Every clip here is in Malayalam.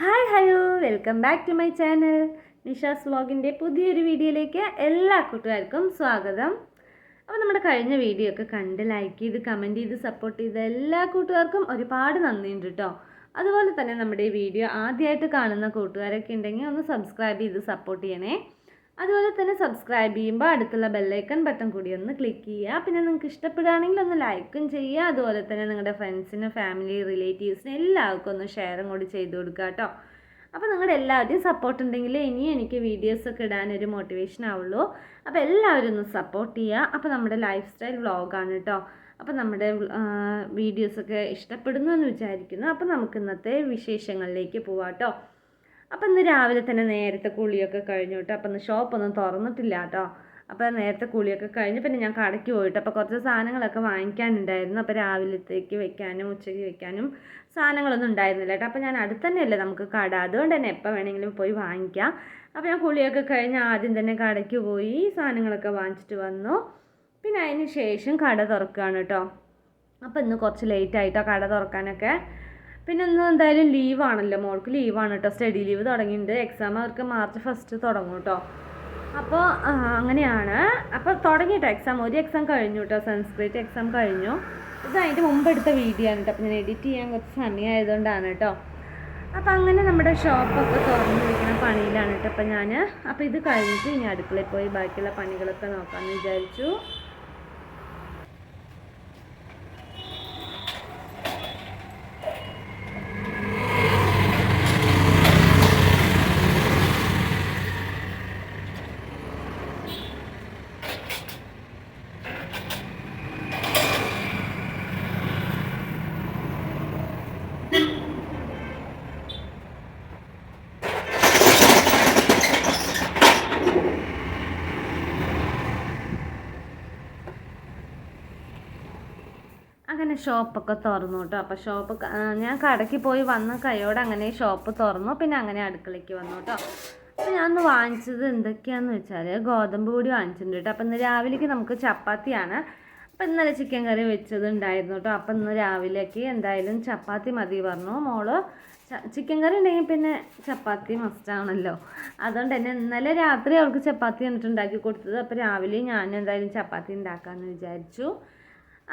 Hi hello. Welcome back to my channel. Nisha's വ്ലോഗിന്റെ പുതിയൊരു വീഡിയോയിലേക്ക് എല്ലാ കൂട്ടുകാർക്കും സ്വാഗതം. അപ്പോൾ നമ്മുടെ കഴിഞ്ഞ വീഡിയോ ഒക്കെ കണ്ട് ലൈക്ക് ചെയ്ത് കമന്റ് ചെയ്ത് സപ്പോർട്ട് ചെയ്ത് എല്ലാ കൂട്ടുകാർക്കും ഒരുപാട് നന്ദിയുണ്ട് കേട്ടോ അതുപോലെ തന്നെ നമ്മുടെ ഈ വീഡിയോ ആദ്യമായിട്ട് കാണുന്ന കൂട്ടുകാരൊക്കെ ഉണ്ടെങ്കിൽ ഒന്ന് സബ്സ്ക്രൈബ് ചെയ്ത് സപ്പോർട്ട് ചെയ്യണേ. അതുപോലെ തന്നെ സബ്സ്ക്രൈബ് ചെയ്യുമ്പോൾ അടുത്തുള്ള ബെല്ലൈക്കൺ ബട്ടൺ കൂടി ഒന്ന് ക്ലിക്ക് ചെയ്യുക. പിന്നെ നിങ്ങൾക്ക് ഇഷ്ടപ്പെടുകയാണെങ്കിൽ ഒന്ന് ലൈക്കും ചെയ്യുക. അതുപോലെ തന്നെ നിങ്ങളുടെ ഫ്രണ്ട്സിനും ഫാമിലി റിലേറ്റീവ്സിനും എല്ലാവർക്കും ഒന്ന് ഷെയറും കൂടി ചെയ്ത് കൊടുക്കുക കേട്ടോ. അപ്പോൾ നിങ്ങളുടെ എല്ലാവരുടെയും സപ്പോർട്ട് ഉണ്ടെങ്കിൽ ഇനിയും എനിക്ക് വീഡിയോസൊക്കെ ഇടാനൊരു മോട്ടിവേഷൻ ആവുള്ളൂ. അപ്പോൾ എല്ലാവരും ഒന്ന് സപ്പോർട്ട് ചെയ്യുക. അപ്പോൾ നമ്മുടെ ലൈഫ് സ്റ്റൈൽ വ്ളോഗാണ് കേട്ടോ. അപ്പോൾ നമ്മുടെ വീഡിയോസൊക്കെ ഇഷ്ടപ്പെടുന്നു എന്ന് വിചാരിക്കുന്നു. അപ്പോൾ നമുക്ക് ഇന്നത്തെ വിശേഷങ്ങളിലേക്ക് പോവാം കേട്ടോ. അപ്പം ഇന്ന് രാവിലെ തന്നെ നേരത്തെ കുളിയൊക്കെ കഴിഞ്ഞു കേട്ടോ. അപ്പം ഇന്ന് ഷോപ്പൊന്നും തുറന്നിട്ടില്ല കേട്ടോ. അപ്പോൾ നേരത്തെ കുളിയൊക്കെ കഴിഞ്ഞ് പിന്നെ ഞാൻ കടയ്ക്ക് പോയിട്ട് അപ്പോൾ കുറച്ച് സാധനങ്ങളൊക്കെ വാങ്ങിക്കാനുണ്ടായിരുന്നു. അപ്പോൾ രാവിലത്തേക്ക് വെക്കാനും ഉച്ചയ്ക്ക് വെക്കാനും സാധനങ്ങളൊന്നും ഉണ്ടായിരുന്നില്ല കേട്ടോ. അപ്പോൾ ഞാൻ അടുത്ത് തന്നെയല്ലേ നമുക്ക് കട. അതുകൊണ്ട് തന്നെ എപ്പോൾ വേണമെങ്കിലും പോയി വാങ്ങിക്കാം. അപ്പോൾ ഞാൻ കുളിയൊക്കെ കഴിഞ്ഞ് ആദ്യം തന്നെ കടയ്ക്ക് പോയി സാധനങ്ങളൊക്കെ വാങ്ങിച്ചിട്ട് വന്നു. പിന്നെ അതിന് ശേഷം കട തുറക്കുകയാണ് കേട്ടോ. അപ്പോൾ ഇന്ന് കുറച്ച് ലേറ്റ് ആയിട്ടോ കട തുറക്കാനൊക്കെ. പിന്നെ ഇന്ന് എന്തായാലും ലീവാണല്ലോ മോൾക്ക് ലീവാണ് കേട്ടോ സ്റ്റഡി ലീവ് തുടങ്ങിയിട്ടുണ്ട്. എക്സാം അവർക്ക് മാർച്ച് ഫസ്റ്റ് തുടങ്ങും കേട്ടോ അപ്പോൾ അങ്ങനെയാണ്. അപ്പോൾ തുടങ്ങിയിട്ടോ എക്സാം ഒരു എക്സാം കഴിഞ്ഞു കേട്ടോ സംസ്കൃത് എക്സാം കഴിഞ്ഞു. ഇത് അതിന്റെ മുമ്പ് എടുത്ത വീഡിയോ ആണ് കേട്ടോ അപ്പോൾ ഞാൻ എഡിറ്റ് ചെയ്യാൻ കുറച്ച് സമയമായതുകൊണ്ടാണ് കേട്ടോ അപ്പോൾ അങ്ങനെ നമ്മുടെ ഷോപ്പൊക്കെ തുറന്നു വയ്ക്കുന്ന പണിയിലാണ് കേട്ടോ അപ്പോൾ ഞാൻ അപ്പോൾ ഇത് കഴിഞ്ഞിട്ട് ഇനി അടുക്കളയിൽ പോയി ബാക്കിയുള്ള പണികളൊക്കെ നോക്കാമെന്ന് വിചാരിച്ചു അങ്ങനെ ഷോപ്പൊക്കെ തുറന്നു കേട്ടോ അപ്പോൾ ഷോപ്പ് ഞാൻ കടയ്ക്ക് പോയി വന്ന കൈയോടെ അങ്ങനെ ഷോപ്പ് തുറന്നു. പിന്നെ അങ്ങനെ അടുക്കളയ്ക്ക് വന്നു കേട്ടോ അപ്പോൾ ഞാൻ ഒന്ന് വാങ്ങിച്ചത് എന്തൊക്കെയാണെന്ന് വെച്ചാൽ ഗോതമ്പ് പൊടി വാങ്ങിച്ചിട്ടുണ്ട് കേട്ടോ അപ്പോൾ ഇന്ന് രാവിലേക്ക് നമുക്ക് ചപ്പാത്തിയാണ്. അപ്പോൾ ഇന്നലെ ചിക്കൻ കറി വെച്ചത് ഉണ്ടായിരുന്നു കേട്ടോ അപ്പോൾ ഇന്ന് രാവിലേക്ക് എന്തായാലും ചപ്പാത്തി മതി പറഞ്ഞു മോൾ. ചിക്കൻ കറി ഉണ്ടെങ്കിൽ പിന്നെ ചപ്പാത്തി മസ്റ്റാണല്ലോ അതുകൊണ്ട് തന്നെ ഇന്നലെ രാത്രി അവൾക്ക് ചപ്പാത്തി എന്നിട്ട് ഉണ്ടാക്കി കൊടുത്തത്. അപ്പോൾ രാവിലെ ഞാൻ എന്തായാലും ചപ്പാത്തി ഉണ്ടാക്കാമെന്ന് വിചാരിച്ചു.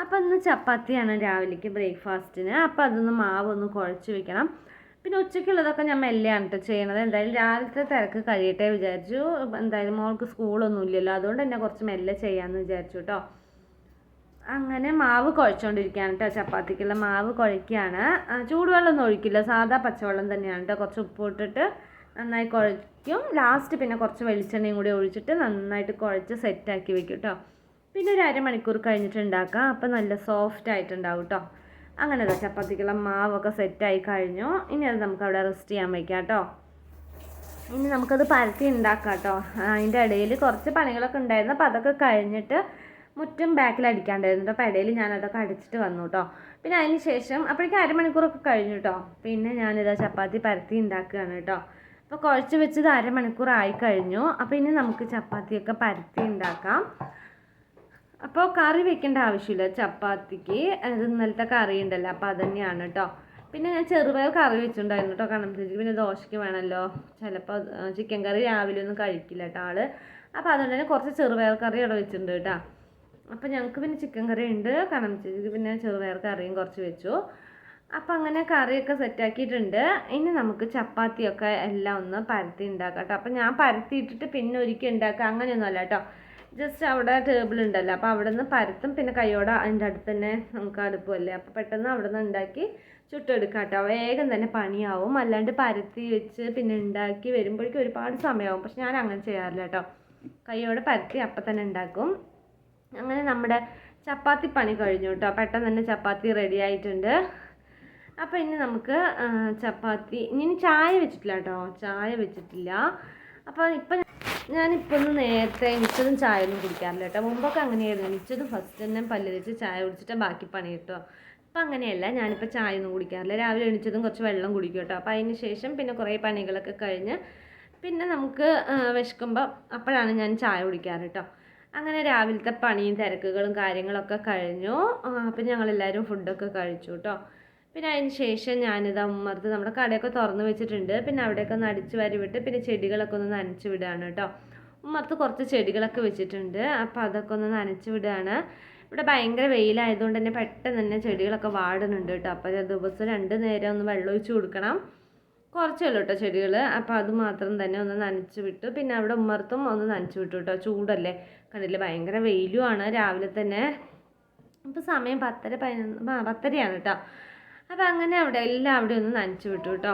അപ്പോൾ ഇന്ന് ചപ്പാത്തിയാണ് രാവിലേക്ക് ബ്രേക്ക്ഫാസ്റ്റിന്. അപ്പോൾ അതൊന്ന് മാവ് ഒന്ന് കുഴച്ച് വെക്കണം. പിന്നെ ഉച്ചയ്ക്കുള്ളതൊക്കെ ഞാൻ മെല്ലെയാണ് കേട്ടോ ചെയ്യണത്. എന്തായാലും രാവിലത്തെ തിരക്ക് കഴിയട്ടെ വിചാരിച്ചു. എന്തായാലും മോൾക്ക് സ്കൂളൊന്നും ഇല്ലല്ലോ. അതുകൊണ്ട് തന്നെ കുറച്ച് മെല്ലെ ചെയ്യാമെന്ന് വിചാരിച്ചു കേട്ടോ അങ്ങനെ മാവ് കുഴച്ചുകൊണ്ടിരിക്കുകയാണ് കേട്ടോ ചപ്പാത്തിക്കുള്ള. മാവ് കുഴയ്ക്കുകയാണ് ചൂടുവെള്ളം ചൂടുവെള്ളമൊന്നും ഒഴിക്കില്ല. സാധാ പച്ചവെള്ളം തന്നെയാണ് കേട്ടോ കുറച്ച് ഉപ്പ് ഇട്ടിട്ട് നന്നായി കുഴയ്ക്കും. ലാസ്റ്റ് പിന്നെ കുറച്ച് വെളിച്ചെണ്ണയും കൂടി ഒഴിച്ചിട്ട് നന്നായിട്ട് കുഴച്ച് സെറ്റാക്കി വെക്കും കേട്ടോ പിന്നെ ഒരു അരമണിക്കൂർ കഴിഞ്ഞിട്ട് ഉണ്ടാക്കാം. അപ്പോൾ നല്ല സോഫ്റ്റ് ആയിട്ടുണ്ടാവും കേട്ടോ അങ്ങനെ അതാ ചപ്പാത്തിക്കുള്ള മാവൊക്കെ സെറ്റായി കഴിഞ്ഞു. ഇനി അത് നമുക്ക് അവിടെ റെസ്റ്റ് ചെയ്യാൻ വയ്ക്കാം കേട്ടോ ഇനി നമുക്കത് പരത്തി ഉണ്ടാക്കാം കേട്ടോ അതിന്റെ ഇടയിൽ കുറച്ച് പണികളൊക്കെ ഉണ്ടായിരുന്നു. അപ്പോൾ അതൊക്കെ കഴിഞ്ഞിട്ട് മുറ്റും ബാക്കിൽ അടിക്കാണ്ടായിരുന്നു അപ്പോൾ ഇടയിൽ ഞാനതൊക്കെ അടിച്ചിട്ട് വന്നു കേട്ടോ പിന്നെ അതിന് ശേഷം അപ്പോഴേക്കും അരമണിക്കൂറൊക്കെ കഴിഞ്ഞു കേട്ടോ പിന്നെ ഞാനിതാ ചപ്പാത്തി പരത്തി ഉണ്ടാക്കുകയാണ് കേട്ടോ അപ്പോൾ കുഴച്ച് വെച്ചത് അരമണിക്കൂർ ആയി കഴിഞ്ഞു. അപ്പോൾ ഇനി നമുക്ക് ചപ്പാത്തിയൊക്കെ പരത്തി ഉണ്ടാക്കാം. അപ്പോൾ കറി വെക്കേണ്ട ആവശ്യമില്ല. ചപ്പാത്തിക്ക് ഇന്നലത്തെ കറി ഉണ്ടല്ലോ അപ്പോൾ അത് തന്നെയാണ് കേട്ടോ പിന്നെ ഞാൻ ചെറുപയർ കറി വെച്ചിട്ടുണ്ടായിരുന്നു കേട്ടോ ചേച്ചിക്ക് പിന്നെ ദോശയ്ക്ക് വേണമല്ലോ ചിലപ്പോൾ ചിക്കൻ കറി രാവിലെ ഒന്നും കഴിക്കില്ല കേട്ടോ ആൾ. അപ്പോൾ അതുകൊണ്ട് തന്നെ കുറച്ച് ചെറുപയർ കറി അവിടെ വെച്ചിട്ടുണ്ട് കേട്ടോ അപ്പോൾ ഞങ്ങൾക്ക് പിന്നെ ചിക്കൻ കറി ഉണ്ട്. ചേച്ചിക്ക് പിന്നെ ചെറുപയർ കറിയും കുറച്ച് വെച്ചു. അപ്പം അങ്ങനെ കറിയൊക്കെ സെറ്റാക്കിയിട്ടുണ്ട് ഇനി നമുക്ക് ചപ്പാത്തിയൊക്കെ എല്ലാം ഒന്ന് പരത്തി ഉണ്ടാക്കാം കേട്ടോ അപ്പം ഞാൻ പരത്തിയിട്ടിട്ട് പിന്നെ ഒരിക്കൽ ഉണ്ടാക്കുക അങ്ങനെയൊന്നുമല്ല കേട്ടോ ജസ്റ്റ് അവിടെ ടേബിൾ ഉണ്ടല്ലോ. അപ്പോൾ അവിടെ നിന്ന് പരത്തും പിന്നെ കൈയോടെ അതിന്റെ അടുത്ത് തന്നെ നമുക്ക് അടുപ്പമല്ലേ അപ്പോൾ പെട്ടെന്ന് അവിടെ നിന്ന് ഉണ്ടാക്കി ചുട്ടെടുക്കാം കേട്ടോ. വേഗം തന്നെ പണിയാവും. അല്ലാണ്ട് പരത്തി വെച്ച് പിന്നെ ഉണ്ടാക്കി വരുമ്പോഴേക്കും ഒരുപാട് സമയമാവും. പക്ഷെ ഞാൻ അങ്ങനെ ചെയ്യാറില്ല കേട്ടോ. കൈയോടെ പരത്തി അപ്പം തന്നെ ഉണ്ടാക്കും. അങ്ങനെ നമ്മുടെ ചപ്പാത്തി പണി കഴിഞ്ഞു കേട്ടോ. പെട്ടെന്ന് തന്നെ ചപ്പാത്തി റെഡി ആയിട്ടുണ്ട്. അപ്പോൾ ഇനി നമുക്ക് ചപ്പാത്തി ഇനി ചായ വെച്ചിട്ടില്ല കേട്ടോ. ചായ വെച്ചിട്ടില്ല. അപ്പോൾ ഇപ്പം ഞാനിപ്പോൾ ഒന്ന് നേരത്തെ എണിച്ചതും ചായ ഒന്നും കുടിക്കാറില്ല കേട്ടോ. മുമ്പൊക്കെ അങ്ങനെയായിരുന്നു. എണിച്ചതും ഫസ്റ്റ് തന്നെ പല്ല് വെച്ച് ചായ കുടിച്ചിട്ട് ബാക്കി പണി കേട്ടോ അപ്പം അങ്ങനെയല്ല. ഞാനിപ്പോൾ ചായ ഒന്നും കുടിക്കാറില്ല. രാവിലെ എണിച്ചതും കുറച്ച് വെള്ളം കുടിക്കും കേട്ടോ. അപ്പോൾ അതിന് ശേഷം പിന്നെ കുറേ പണികളൊക്കെ കഴിഞ്ഞ് പിന്നെ നമുക്ക് വിശക്കുമ്പോൾ അപ്പോഴാണ് ഞാൻ ചായ കുടിക്കാറ് കേട്ടോ. അങ്ങനെ രാവിലത്തെ പണിയും തിരക്കുകളും കാര്യങ്ങളൊക്കെ കഴിഞ്ഞു. അപ്പം ഞങ്ങളെല്ലാവരും ഫുഡൊക്കെ കഴിച്ചു കേട്ടോ. പിന്നെ അതിന് ശേഷം ഞാനിത് ഉമ്മർത്ത് നമ്മുടെ കടയൊക്കെ തുറന്ന് വെച്ചിട്ടുണ്ട്. പിന്നെ അവിടെയൊക്കെ ഒന്ന് അടിച്ചു വാരി വിട്ട് പിന്നെ ചെടികളൊക്കെ ഒന്ന് നനച്ച് വിടുകയാണ് കേട്ടോ. ഉമ്മർത്ത് കുറച്ച് ചെടികളൊക്കെ വെച്ചിട്ടുണ്ട്. അപ്പോൾ അതൊക്കെ ഒന്ന് നനച്ച് വിടുകയാണ് ഇവിടെ ഭയങ്കര വെയിലായതുകൊണ്ട് തന്നെ പെട്ടെന്ന് തന്നെ ചെടികളൊക്കെ വാടുന്നുണ്ട് കേട്ടോ. അപ്പോൾ ദിവസം രണ്ട് നേരം ഒന്ന് വെള്ളം ഒഴിച്ച് കൊടുക്കണം. കുറച്ചേ ഉള്ളൂ കേട്ടോ ചെടികൾ അപ്പോൾ അത് മാത്രം തന്നെ ഒന്ന് നനച്ച് വിട്ടു. പിന്നെ അവിടെ ഉമ്മർത്തും ഒന്ന് നനച്ച് വിട്ടു കേട്ടോ. ചൂടല്ലേ? കണ്ടില്ലേ? ഭയങ്കര വെയിലുമാണ് രാവിലെ തന്നെ. ഇപ്പോൾ സമയം പത്തര പതിനൊന്ന് ആ പത്തരയാണ് കേട്ടോ. അപ്പോൾ അങ്ങനെ അവിടെ എല്ലാം അവിടെ ഒന്ന് നനച്ച് വിട്ടു കേട്ടോ.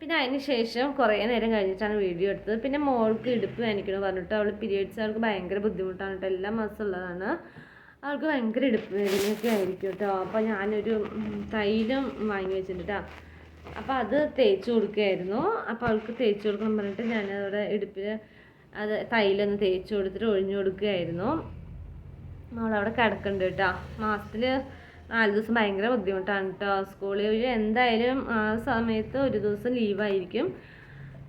പിന്നെ അതിന് ശേഷം കുറേ നേരം കഴിഞ്ഞിട്ടാണ് വീഡിയോ എടുത്തത്. പിന്നെ മോൾക്ക് ഇടുപ്പ് വേനിക്കണം പറഞ്ഞിട്ട് അവൾ പീരിയഡ്സ് അവൾക്ക് ഭയങ്കര ബുദ്ധിമുട്ടാണ് കേട്ടോ. എല്ലാ മാസം ഉള്ളതാണ്. അവൾക്ക് ഭയങ്കര ഇടുപ്പ് വേദനയൊക്കെ ആയിരിക്കും കേട്ടോ. അപ്പോൾ ഞാനൊരു തൈലം വാങ്ങി വെച്ചിട്ടുണ്ട് കേട്ടോ. അപ്പോൾ അത് തേച്ച് കൊടുക്കുകയായിരുന്നു. അപ്പോൾ അവൾക്ക് തേച്ച് കൊടുക്കണം പറഞ്ഞിട്ട് ഞാൻ അവിടെ ഇടുപ്പിൽ അത് തൈലൊന്ന് തേച്ച് കൊടുത്തിട്ട് ഒഴിഞ്ഞു കൊടുക്കുകയായിരുന്നു. അവളവിടെ കിടക്കുന്നുണ്ട് കേട്ടോ. മാസത്തിൽ നാല് ദിവസം ഭയങ്കര ബുദ്ധിമുട്ടാണ് കേട്ടോ സ്കൂളിൽ എന്തായാലും ആ സമയത്ത് ഒരു ദിവസം ലീവായിരിക്കും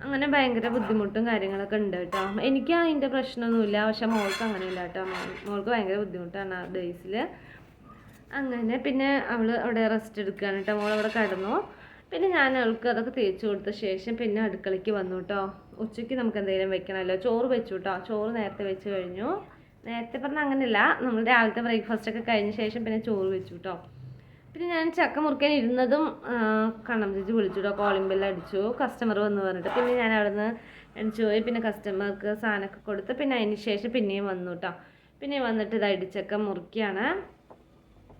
അങ്ങനെ ഭയങ്കര ബുദ്ധിമുട്ടും കാര്യങ്ങളൊക്കെ ഉണ്ട് കേട്ടോ എനിക്ക് അതിന്റെ പ്രശ്നമൊന്നുമില്ല. പക്ഷെ മോൾക്ക് അങ്ങനെയില്ല കേട്ടോ മോൾക്ക് ഭയങ്കര ബുദ്ധിമുട്ടാണ് ആ ഡേയ്സിൽ അങ്ങനെ പിന്നെ അവൾ അവിടെ റെസ്റ്റ് എടുക്കുകയാണ് കേട്ടോ മോൾ അവിടെ കിടന്നു. പിന്നെ ഞാൻ അവൾക്ക് അതൊക്കെ തേച്ച് കൊടുത്ത ശേഷം പിന്നെ അടുക്കളയ്ക്ക് വന്നു കേട്ടോ ഉച്ചയ്ക്ക് നമുക്ക് എന്തെങ്കിലും വെക്കണമല്ലോ. ചോറ് വെച്ചു കേട്ടോ ചോറ് നേരത്തെ വെച്ച് കഴിഞ്ഞു. നേരത്തെ പറഞ്ഞാൽ അങ്ങനെയല്ല. നമ്മൾ രാവിലത്തെ ബ്രേക്ക്ഫാസ്റ്റ് ഒക്കെ കഴിഞ്ഞ ശേഷം പിന്നെ ചോറ് വെച്ചു കേട്ടോ പിന്നെ ഞാൻ ചക്ക മുറിക്കാൻ ഇരുന്നതും കണ്ണം ചേച്ചി വിളിച്ചു കേട്ടോ കോളിംഗ് ബെല്ല് അടിച്ചു. കസ്റ്റമർ വന്ന് പറഞ്ഞിട്ട്. പിന്നെ ഞാൻ അവിടെ നിന്ന് അടിച്ചു പോയി. പിന്നെ കസ്റ്റമർക്ക് സാധനമൊക്കെ കൊടുത്ത് പിന്നെ അതിന് ശേഷം പിന്നെയും വന്നു കേട്ടോ പിന്നെ വന്നിട്ട് ഇത് ഇടിച്ചക്ക മുറിക്കുകയാണ്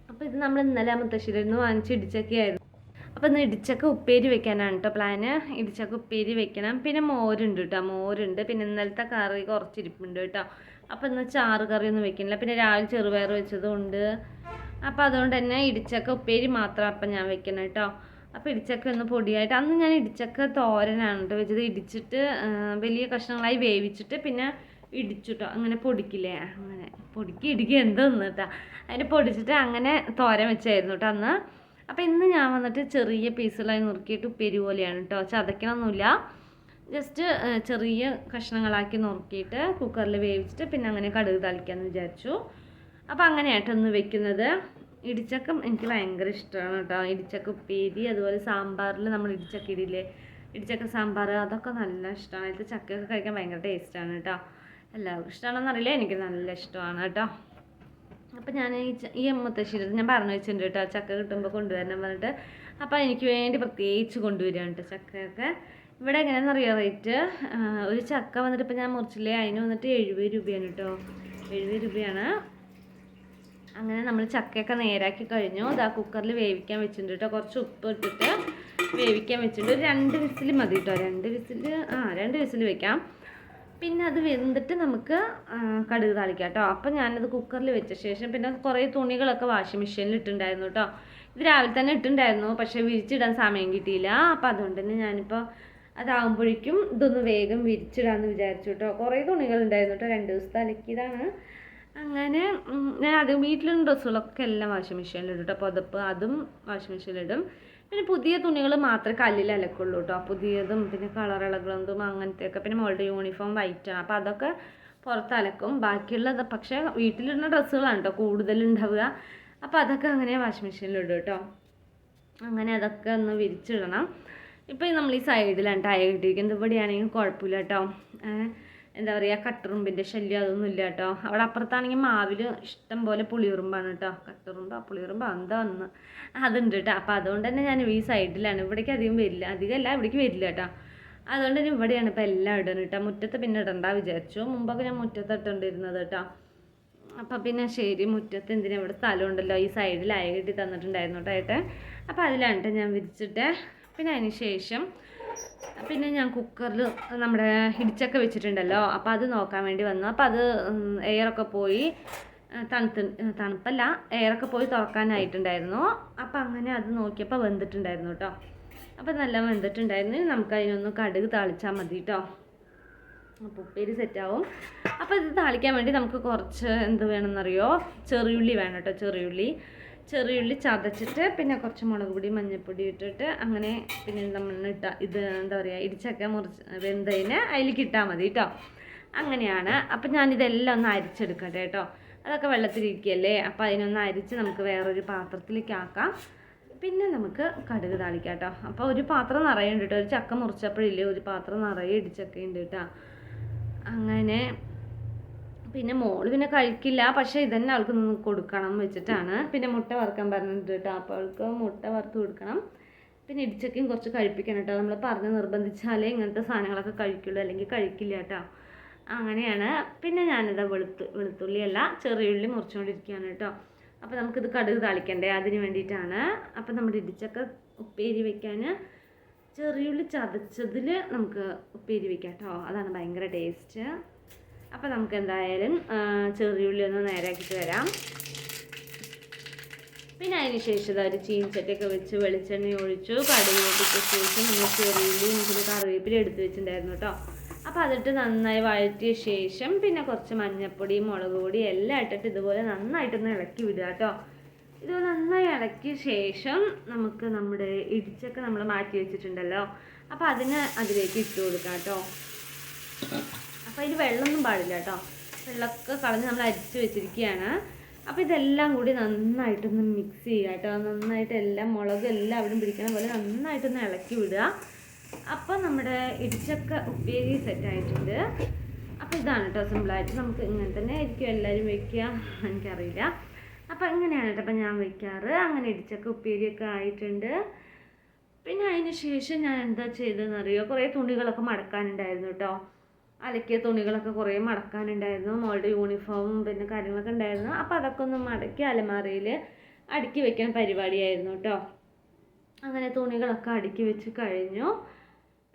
അപ്പോൾ ഇത് നമ്മൾ ഇന്നലെ മുത്തശ്ശേരിയിൽ നിന്ന് വാങ്ങിച്ച് ഇടിച്ചക്കയായിരുന്നു അപ്പോൾ ഇന്ന് ഇടിച്ചക്ക ഉപ്പേരി വെക്കാനാണ് കേട്ടോ പ്ലാന് ഇടിച്ചക്ക ഉപ്പേരി വെക്കണം. പിന്നെ മോരുണ്ട് കേട്ടോ മോരുണ്ട്. പിന്നെ ഇന്നലത്തെ കറി കുറച്ചിരിപ്പുണ്ട് കേട്ടോ അപ്പോൾ ഇന്ന് ചാറ് കറി ഒന്നും വെക്കുന്നില്ല പിന്നെ രാവിലെ ചെറുപയർ വെച്ചതുകൊണ്ട് അപ്പോൾ അതുകൊണ്ട് തന്നെ ഇടിച്ചക്ക ഉപ്പേരി മാത്രം അപ്പം ഞാൻ വെക്കണം കേട്ടോ. അപ്പോൾ ഇടിച്ചക്ക ഒന്ന് പൊടിയായിട്ട് അന്ന് ഞാൻ ഇടിച്ചക്ക തോരനാണ് കേട്ടോ വെച്ചത്. ഇടിച്ചിട്ട് വലിയ കഷ്ണങ്ങളായി വേവിച്ചിട്ട് പിന്നെ ഇടിച്ചിട്ടോ അങ്ങനെ പൊടിക്കില്ലേ? അങ്ങനെ പൊടിക്ക് ഇടിക്കുക എന്തോന്ന് കേട്ടോ അതിനെ പൊടിച്ചിട്ട് അങ്ങനെ തോരൻ വെച്ചായിരുന്നു കേട്ടോ അന്ന്. അപ്പോൾ ഇന്ന് ഞാൻ വന്നിട്ട് ചെറിയ പീസുകളായി നുറുക്കിയിട്ട് ഉപ്പേരി പോലെയാണ് കേട്ടോ ചതയ്ക്കണമൊന്നുമില്ല ജസ്റ്റ് ചെറിയ കഷ്ണങ്ങളാക്കി നുറുക്കിയിട്ട് കുക്കറിൽ വേവിച്ചിട്ട് പിന്നെ അങ്ങനെ കടുക് തളിക്കാമെന്ന് വിചാരിച്ചു. അപ്പോൾ അങ്ങനെയായിട്ടൊന്ന് വെക്കുന്നത്. ഇടിച്ചക്കം എനിക്ക് ഭയങ്കര ഇഷ്ടമാണ് കേട്ടോ ഇടിച്ചക്ക ഉപ്പേരി അതുപോലെ സാമ്പാറിൽ നമ്മൾ ഇടിച്ചക്ക ഇടില്ലേ? ഇടിച്ചക്ക സാമ്പാർ അതൊക്കെ നല്ല ഇഷ്ടമാണ് അതിൽ ചക്കയൊക്കെ കഴിക്കാൻ ഭയങ്കര ടേസ്റ്റാണ് കേട്ടോ എല്ലാവർക്കും ഇഷ്ടമാണെന്ന് അറിയില്ല. എനിക്ക് നല്ല ഇഷ്ടമാണ് കേട്ടോ അപ്പോൾ ഞാൻ ഈ ഈ മുത്തശ്ശിയുടെ ഞാൻ പറഞ്ഞു വെച്ചിട്ടുണ്ട് കേട്ടോ ചക്ക കിട്ടുമ്പോൾ കൊണ്ടുവരണം പറഞ്ഞിട്ട്. അപ്പോൾ എനിക്ക് വേണ്ടി പ്രത്യേകിച്ച് കൊണ്ടുവരികയാണ് കേട്ടോ ചക്കയൊക്കെ. ഇവിടെ എങ്ങനെയാണെന്ന് അറിയാം? റേറ്റ് ഒരു ചക്ക വന്നിട്ട് ഇപ്പം ഞാൻ മുറിച്ചില്ലേ അതിന് വന്നിട്ട് എഴുപത് രൂപയാണ് കേട്ടോ. എഴുപത് രൂപയാണ്. അങ്ങനെ നമ്മൾ ചക്കയൊക്കെ നേരാക്കി കഴിഞ്ഞു. ഇതാ കുക്കറിൽ വേവിക്കാൻ വെച്ചിട്ടുണ്ട് കേട്ടോ. കുറച്ച് ഉപ്പ് ഇട്ടിട്ട് വേവിക്കാൻ വെച്ചിട്ടുണ്ട്. ഒരു രണ്ട് വിസിൽ മതി കേട്ടോ. രണ്ട് വിസിൽ ആ രണ്ട് വിസിൽ വെക്കാം. പിന്നെ അത് വെന്തിട്ട് നമുക്ക് കടുക് താളിക്കാം കേട്ടോ. അപ്പം ഞാനത് കുക്കറിൽ വെച്ച ശേഷം പിന്നെ കുറേ തുണികളൊക്കെ വാഷിംഗ് മെഷീനിൽ ഇട്ടിട്ടുണ്ടായിരുന്നു കേട്ടോ. ഇത് രാവിലെ തന്നെ ഇട്ടിട്ടുണ്ടായിരുന്നു പക്ഷേ വിരിച്ചിടാൻ സമയം കിട്ടിയില്ല. അപ്പം അതുകൊണ്ട് തന്നെ ഞാനിപ്പോൾ അതാകുമ്പോഴേക്കും ഇതൊന്ന് വേഗം വിരിച്ചിടാമെന്ന് വിചാരിച്ചു കേട്ടോ കുറേ തുണികൾ ഉണ്ടായിരുന്നു കേട്ടോ രണ്ട് ദിവസത്തെ അലക്കിയതാണ്. അങ്ങനെ ഞാൻ അത് വീട്ടിലുള്ള ഡ്രസ്സുകളൊക്കെ എല്ലാം വാഷിംഗ് മെഷീനിലിടും കേട്ടോ പുതപ്പ് അതും വാഷിംഗ് മെഷീനിലിടും പിന്നെ പുതിയ തുണികൾ മാത്രമേ കല്ലിൽ അലക്കുള്ളൂ കേട്ടോ പുതിയതും പിന്നെ കളർ ഇളകുന്നതും അങ്ങനത്തെയൊക്കെ. പിന്നെ മോളുടെ യൂണിഫോം വൈറ്റാണ് അപ്പോൾ അതൊക്കെ പുറത്ത് അലക്കും. ബാക്കിയുള്ളത് പക്ഷേ വീട്ടിലിടുന്ന ഡ്രസ്സുകളാണ് കേട്ടോ കൂടുതലുണ്ടാവുക അപ്പോൾ അതൊക്കെ അങ്ങനെ വാഷിംഗ് മെഷീനിലിടും കേട്ടോ അങ്ങനെ അതൊക്കെ ഒന്ന് വിരിച്ചിടണം. ഇപ്പോൾ നമ്മൾ ഈ സൈഡിലാണ് ടയർ കിട്ടിയിരിക്കുന്നത് ഇവിടെയാണെങ്കിൽ കുഴപ്പമില്ല കേട്ടോ എന്താ പറയുക കട്ടുറുമ്പിന്റെ ശല്യം അതൊന്നും ഇല്ല കേട്ടോ അവിടെ അപ്പുറത്താണെങ്കിൽ മാവിൽ ഇഷ്ടം പോലെ പുളിയുറുമ്പാണ് കേട്ടോ കട്ടുറുമ്പ് പുളിയുറുമ്പ് എന്താ ഒന്ന് അതുണ്ട് കേട്ടോ അപ്പോൾ അതുകൊണ്ട് തന്നെ ഞാൻ ഈ സൈഡിലാണ്. ഇവിടേക്ക് അധികം വരില്ല. അധികമല്ല ഇവിടേക്ക് വരില്ല കേട്ടോ അതുകൊണ്ട് തന്നെ ഇവിടെയാണ് ഇപ്പോൾ എല്ലാം ഇടുന്നത് കേട്ടോ മുറ്റത്ത് പിന്നെ ഇടണ്ട വിചാരിച്ചു. മുമ്പൊക്കെ ഞാൻ മുറ്റത്ത് ഇട്ടുകൊണ്ടിരുന്നത് കേട്ടോ അപ്പം പിന്നെ ശരി മുറ്റത്ത് എന്തിനാ? ഇവിടെ സ്ഥലമുണ്ടല്ലോ ഈ സൈഡിൽ അയ കെട്ടി തന്നിട്ടുണ്ടായിരുന്നു കേട്ടോ അപ്പോൾ അതിലാണ് ഞാൻ വിരിച്ചിട്ട്. പിന്നെ അതിന് ശേഷം പിന്നെ ഞാൻ കുക്കറിൽ നമ്മുടെ ഇടിച്ചൊക്കെ വെച്ചിട്ടുണ്ടല്ലോ അപ്പോൾ അത് നോക്കാൻ വേണ്ടി വന്നു. അപ്പോൾ അത് എയറൊക്കെ പോയി തണുത്ത് തണുപ്പല്ല എയറൊക്കെ പോയി തുറക്കാനായിട്ടുണ്ടായിരുന്നു. അപ്പോൾ അങ്ങനെ അത് നോക്കിയപ്പോൾ വെന്തിട്ടുണ്ടായിരുന്നു കേട്ടോ അപ്പോൾ നല്ല വെന്തിട്ടുണ്ടായിരുന്നു. നമുക്ക് അതിനൊന്ന് കടുക് താളിച്ചാൽ മതി കേട്ടോ അപ്പോൾ ഉപ്പേരി സെറ്റാവും അപ്പോൾ ഇത് താളിക്കാൻ വേണ്ടി നമുക്ക് കുറച്ച് എന്ത് വേണമെന്നറിയോ? ചെറിയുള്ളി വേണം കേട്ടോ ചെറിയുള്ളി. ചെറിയുള്ളി ചതച്ചിട്ട് പിന്നെ കുറച്ച് മുളക് പൊടി മഞ്ഞൾപ്പൊടി ഇട്ടിട്ട് അങ്ങനെ പിന്നെ നമ്മൾ ഇട്ട ഇത് എന്താ പറയുക ഇടിച്ചൊക്കെ മുറിച്ച് വെന്തതിന് അതിലേക്ക് ഇട്ടാൽ മതി കേട്ടോ അങ്ങനെയാണ്. അപ്പം ഞാനിതെല്ലാം ഒന്ന് അരിച്ചെടുക്കട്ടെ കേട്ടോ അതൊക്കെ വെള്ളത്തിലിരിക്കുകയല്ലേ അപ്പോൾ അതിനൊന്ന് അരിച്ച് നമുക്ക് വേറൊരു പാത്രത്തിലേക്ക് ആക്കാം. പിന്നെ നമുക്ക് കടുക് താളിക്കാം കേട്ടോ അപ്പോൾ ഒരു പാത്രം നിറയുണ്ട് കേട്ടോ ഒരു ചക്ക മുറിച്ചപ്പോഴില്ലേ ഒരു പാത്രം നിറയെ ഇടിച്ചൊക്കെ ഉണ്ട് കേട്ടോ അങ്ങനെ പിന്നെ മോൾ പിന്നെ കഴിക്കില്ല. പക്ഷെ ഇതന്നെ അവൾക്ക് കൊടുക്കണം വെച്ചിട്ടാണ്. പിന്നെ മുട്ട വറുക്കാൻ പറഞ്ഞിട്ട് കേട്ടോ അപ്പോൾ അവൾക്ക് മുട്ട വറുത്ത് കൊടുക്കണം. പിന്നെ ഇടിച്ചൊക്കെയും കുറച്ച് കഴിപ്പിക്കണം കേട്ടോ നമ്മൾ പറഞ്ഞ് നിർബന്ധിച്ചാലേ ഇങ്ങനത്തെ സാധനങ്ങളൊക്കെ കഴിക്കുള്ളൂ. അല്ലെങ്കിൽ കഴിക്കില്ല കേട്ടോ അങ്ങനെയാണ്. പിന്നെ ഞാനിതാ വെളുത്തു വെളുത്തുള്ളിയല്ല ചെറിയുള്ളി മുറിച്ചുകൊണ്ടിരിക്കുകയാണ് കേട്ടോ അപ്പോൾ നമുക്കിത് കടുക് താളിക്കണ്ടേ? അതിന് വേണ്ടിയിട്ടാണ്. അപ്പോൾ നമ്മുടെ ഇടിച്ചക്ക ഉപ്പേരി വെക്കാൻ ചെറിയുള്ളി ചതച്ചതിൽ നമുക്ക് ഉപ്പേരി വെക്കാം കേട്ടോ അതാണ് ഭയങ്കര ടേസ്റ്റ്. അപ്പോൾ നമുക്ക് എന്തായാലും ചെറിയ ചെറിയുള്ളി ഒന്ന് നേരാക്കിയിട്ട് വരാം. പിന്നെ അതിന് ശേഷം ഒരു ചീനച്ചട്ടിയൊക്കെ വെച്ച് വെളിച്ചെണ്ണ ഒഴിച്ചു കടുക് പൊട്ടിച്ച ശേഷം നമ്മൾ ചെറിയുള്ളിയും പിന്നെ കറിവേപ്പില എടുത്ത് വെച്ചിട്ടുണ്ടായിരുന്നു കേട്ടോ. അപ്പോൾ അതിട്ട് നന്നായി വഴറ്റിയ ശേഷം പിന്നെ കുറച്ച് മഞ്ഞൾപ്പൊടി മുളക് പൊടി എല്ലാം ഇട്ടിട്ട് ഇതുപോലെ നന്നായിട്ടൊന്ന് ഇളക്കി വിടുക കേട്ടോ. ഇത് നന്നായി ഇളക്കിയ ശേഷം നമുക്ക് നമ്മുടെ ഇടിച്ചൊക്കെ നമ്മൾ മാറ്റി വെച്ചിട്ടുണ്ടല്ലോ. അപ്പോൾ അതിന് അതിലേക്ക് ഇട്ട് കൊടുക്കാം കേട്ടോ. അപ്പോൾ അതിൽ വെള്ളമൊന്നും പാടില്ല കേട്ടോ. വെള്ളമൊക്കെ കളഞ്ഞ് നമ്മൾ അരിച്ച് വെച്ചിരിക്കുകയാണ്. അപ്പോൾ ഇതെല്ലാം കൂടി നന്നായിട്ടൊന്ന് മിക്സ് ചെയ്യുക കേട്ടോ. നന്നായിട്ട് എല്ലാം മുളക് എല്ലാം അവിടെ പിടിക്കണ പോലെ നന്നായിട്ടൊന്ന് ഇളക്കി വിടുക. അപ്പോൾ നമ്മുടെ ഇടിച്ചക്ക ഉപ്പേരി സെറ്റായിട്ടുണ്ട് അപ്പോൾ ഇതാണ് കേട്ടോ സിമ്പിളായിട്ട് നമുക്ക് ഇങ്ങനെ തന്നെ ആയിരിക്കും എല്ലാവരും വയ്ക്കുക എനിക്കറിയില്ല. അപ്പോൾ ഇങ്ങനെയാണ് കേട്ടോ അപ്പോൾ ഞാൻ വയ്ക്കാറ് അങ്ങനെ ഇടിച്ചക്ക ഉപ്പേരിയൊക്കെ ആയിട്ടുണ്ട്. പിന്നെ അതിന് ശേഷം ഞാൻ എന്താ ചെയ്തതെന്ന് അറിയുമോ കുറേ തുണികളൊക്കെ മടക്കാനുണ്ടായിരുന്നു കേട്ടോ. അലക്കിയ തുണികളൊക്കെ കുറേ മടക്കാനുണ്ടായിരുന്നു. മോളുടെ യൂണിഫോമും പിന്നെ കാര്യങ്ങളൊക്കെ ഉണ്ടായിരുന്നു. അപ്പോൾ അതൊക്കെ ഒന്ന് മടക്കി അലമാറയിൽ അടുക്കി വെക്കാൻ പരിപാടിയായിരുന്നു കേട്ടോ അങ്ങനെ തുണികളൊക്കെ അടുക്കി വെച്ച് കഴിഞ്ഞു.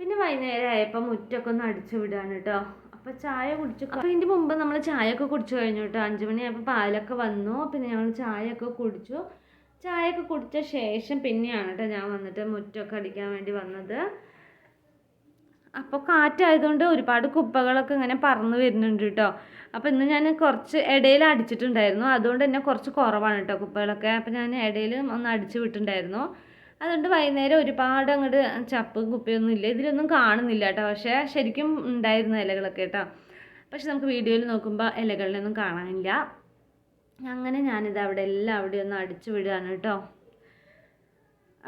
പിന്നെ വൈകുന്നേരം ആയപ്പോൾ മുറ്റൊക്കെ ഒന്ന് അടിച്ചു വിടാണ് കേട്ടോ അപ്പോൾ ചായ കുടിച്ചു. അപ്പോൾ ഇതിന്റെ മുമ്പ് നമ്മൾ ചായയൊക്കെ കുടിച്ചു കഴിഞ്ഞു കേട്ടോ അഞ്ച് മണിയായപ്പോൾ പാലൊക്കെ വന്നു. പിന്നെ ഞങ്ങൾ ചായയൊക്കെ കുടിച്ചു. ചായയൊക്കെ കുടിച്ച ശേഷം പിന്നെയാണ് കേട്ടോ ഞാൻ വന്നിട്ട് മുറ്റമൊക്കെ അടിക്കാൻ വേണ്ടി വന്നത്. അപ്പോൾ കാറ്റായതുകൊണ്ട് ഒരുപാട് കുപ്പകളൊക്കെ ഇങ്ങനെ പറന്ന് വരുന്നുണ്ട് കേട്ടോ അപ്പോൾ ഇന്ന് ഞാൻ കുറച്ച് ഇടയിൽ അടിച്ചിട്ടുണ്ടായിരുന്നു. അതുകൊണ്ട് തന്നെ കുറച്ച് കുറവാണ് കേട്ടോ കുപ്പകളൊക്കെ. അപ്പോൾ ഞാൻ ഇടയിൽ ഒന്ന് അടിച്ച് വിട്ടിട്ടുണ്ടായിരുന്നു. അതുകൊണ്ട് വൈകുന്നേരം ഒരുപാട് അങ്ങോട്ട് ചപ്പ് കുപ്പിയൊന്നും ഇല്ല. ഇതിലൊന്നും കാണുന്നില്ല കേട്ടോ പക്ഷേ ശരിക്കും ഉണ്ടായിരുന്നു ഇലകളൊക്കെ കേട്ടോ പക്ഷെ നമുക്ക് വീഡിയോയിൽ നോക്കുമ്പോൾ ഇലകളിലൊന്നും കാണാനില്ല. അങ്ങനെ ഞാനിത് അവിടെ എല്ലാം അവിടെ ഒന്ന് അടിച്ചു വിടുകയാണ് കേട്ടോ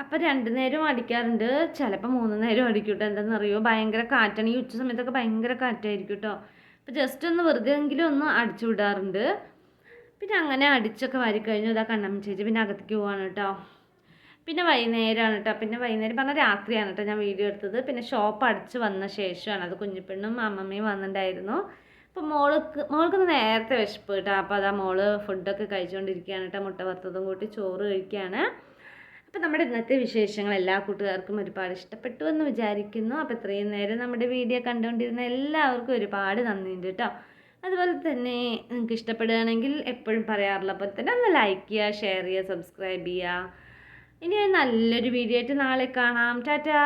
അപ്പം രണ്ട് നേരം അടിക്കാറുണ്ട്. ചിലപ്പോൾ മൂന്ന് നേരം അടിക്കും കേട്ടോ എന്താണെന്നറിയോ ഭയങ്കര കാറ്റാണ്. ഈ ഉച്ച സമയത്തൊക്കെ ഭയങ്കര കാറ്റായിരിക്കും കേട്ടോ അപ്പോൾ ജസ്റ്റ് ഒന്ന് വെറുതെ എങ്കിലും ഒന്ന് അടിച്ചു വിടാറുണ്ട്. പിന്നെ അങ്ങനെ അടിച്ചൊക്കെ വാരി കഴിഞ്ഞു. ഇതാ കണ്ണമ്മ ചേച്ചി പിന്നെ അകത്തേക്ക് പോവാണ് കേട്ടോ പിന്നെ വൈകുന്നേരമാണ് കേട്ടോ പിന്നെ വൈകുന്നേരം പറഞ്ഞാൽ രാത്രിയാണ് കേട്ടോ ഞാൻ വീഡിയോ എടുത്തത്. പിന്നെ ഷോപ്പ് അടിച്ച് വന്ന ശേഷമാണ്. അത് കുഞ്ഞിപ്പെണ്ണും അമ്മമ്മയും വന്നിട്ടുണ്ടായിരുന്നു അപ്പോൾ മോൾക്ക് മോൾക്കൊന്ന് നേരത്തെ വിശപ്പ് കേട്ടോ അപ്പോൾ അതാ മോൾ ഫുഡൊക്കെ കഴിച്ചുകൊണ്ടിരിക്കുകയാണ് കേട്ടോ മുട്ട വറുത്തതും കൂട്ടി ചോറ് കഴിക്കുകയാണ് അപ്പോൾ നമ്മുടെ ഇന്നത്തെ വിശേഷങ്ങൾ എല്ലാ കൂട്ടുകാർക്കും ഒരുപാട് ഇഷ്ടപ്പെട്ടു എന്ന് വിചാരിക്കുന്നു. അപ്പോൾ ഇത്രയും നേരം നമ്മുടെ വീഡിയോ കണ്ടുകൊണ്ടിരുന്ന എല്ലാവർക്കും ഒരുപാട് നന്ദിയുണ്ട് കേട്ടോ. അതുപോലെ തന്നെ നിങ്ങൾക്ക് ഇഷ്ടപ്പെടുകയാണെങ്കിൽ എപ്പോഴും പറയാറുള്ള പോലെ തന്നെ ഒന്ന് ലൈക്ക് ചെയ്യുക ഷെയർ ചെയ്യുക സബ്സ്ക്രൈബ് ചെയ്യുക. ഇനി നല്ലൊരു വീഡിയോ ആയിട്ട് നാളെ കാണാം. ടാറ്റാ!